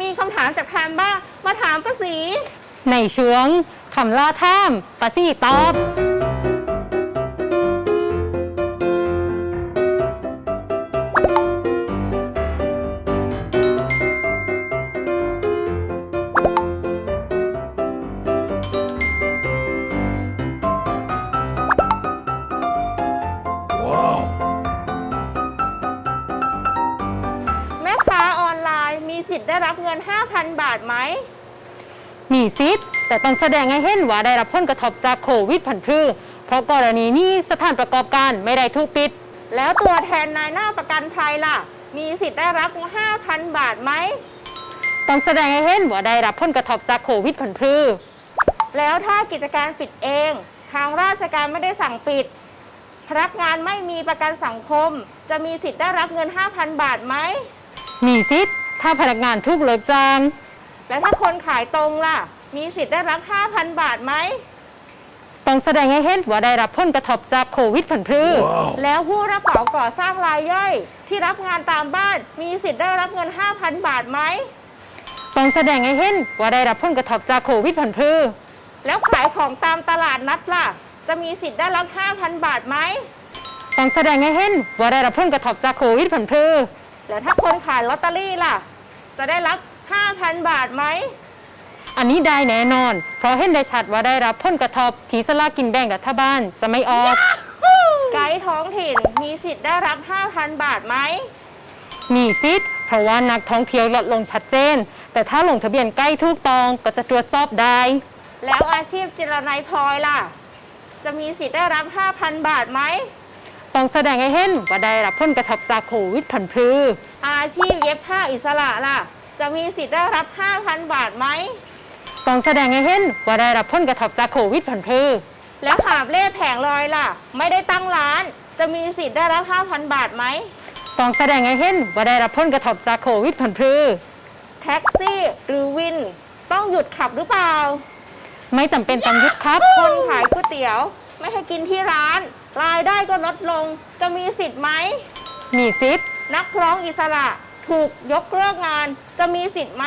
มีคำถามจากทางบ้าง มาถามป้าสีในช่วงคำล่าแทมปาสีตอบ สิทธิ์ได้รับเงิน 5,000 บาทไหม มีซิทธิ์แต่ต้องแสดงให้เห็นว่าได้รับผลกระทบจากโควิดผันพืชเพราะกรณีนี้สถานประกอบการไม่ได้ถูกปิด แล้วตัวแทนนายหน้าประกันภัยล่ะ มีสิทธิ์ได้รับ 5,000 บาทไหม ต้องแสดงให้เห็นว่าได้รับผลกระทบจากโควิดผันพืชแล้วถ้ากิจการปิดเอง ทางราชการไม่ได้สั่งปิด พนักงานไม่มีประกันสังคม จะมีสิทธิ์ได้รับเงิน 5,000 บาทไหม มีซิทธิ์ ถ้าพนักงานทุกเลิกจ้าง แล้วถ้าคนขายตรงล่ะ มีสิทธิ์ได้รับ 5,000 บาทไหม ต้องแสดงให้เห็นว่าได้รับผลกระทบจากโควิดผันพืชแล้วผู้รับเหมาก่อสร้างรายย่อย ที่รับงานตามบ้าน มีสิทธิ์ได้รับเงิน 5,000 บาทไหม ต้องแสดงให้เห็นว่าได้รับผลกระทบจากโควิดผันพืชแล้วขายของตามตลาดนัดล่ะ จะมีสิทธิ์ได้รับ 5,000 บาทไหม ต้องแสดงให้เห็นว่าได้รับผลกระทบจากโควิดผันพืช แล้วถ้าคนขายลอตเตอรี่ล่ะ จะได้รับ 5,000 บาทไหม อันนี้ได้แน่นอน เพราะเห็นได้ชัดว่าได้รับผลกระทบที่สลากกินแบ่งรัฐบาลจะไม่ออก ไกด์ท้องถิ่นมีสิทธิ์ได้รับ 5,000 บาทไหม มีสิทธิ์เพราะว่านักท่องเที่ยวลดลงชัดเจน แต่ถ้าลงทะเบียนใกล้ถูกต้องก็จะตรวจสอบได้ แล้วอาชีพจิรนัยพลอยล่ะ จะมีสิทธิ์ได้รับ 5,000 บาทไหม ต้องแสดงให้เห็นว่าได้รับผลกระทบจากโควิดผันพืชอาชีพเย็บผ้าอิสระล่ะ จะมีสิทธิ์ได้รับ 5,000 บาทไหม ต้องแสดงให้เห็นว่าได้รับผลกระทบจากโควิดผันพืชแล้วหาบเล่แผงลอยล่ะ ไม่ได้ตั้งร้าน จะมีสิทธิ์ได้รับ 5,000 บาทไหม ต้องแสดงให้เห็นว่าได้รับผลกระทบจากโควิดผันพืชแท็กซี่หรือวิน ต้องหยุดขับหรือเปล่า ไม่จำเป็นต้องหยุดครับ คนขายก๋วยเตี๋ยว ไม่ให้กินที่ร้าน รายได้ก็ลดลงจะมีสิทธิ์ไหม มีสิทธิ์นักร้องอิสระถูกยกเลิกงานจะมีสิทธิ์ไหม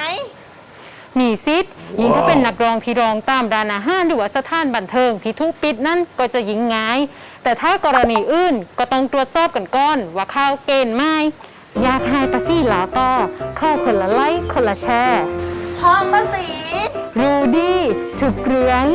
มีสิทธิ์ยิ่งถ้าเป็นนักร้องที่ร้องตามร้านอาหารหรือว่าสถานบันเทิงที่ถูกปิดนั่นก็จะยิ่งง่าย แต่ถ้ากรณีอื่นก็ต้องตรวจสอบกันก่อนว่าเข้าเกณฑ์ไหมอยากให้ประซี่หลาต่อเข้าคนละไลค์คนละแชร์พร้อมป้าสี รู้ดีถูกเรื่อง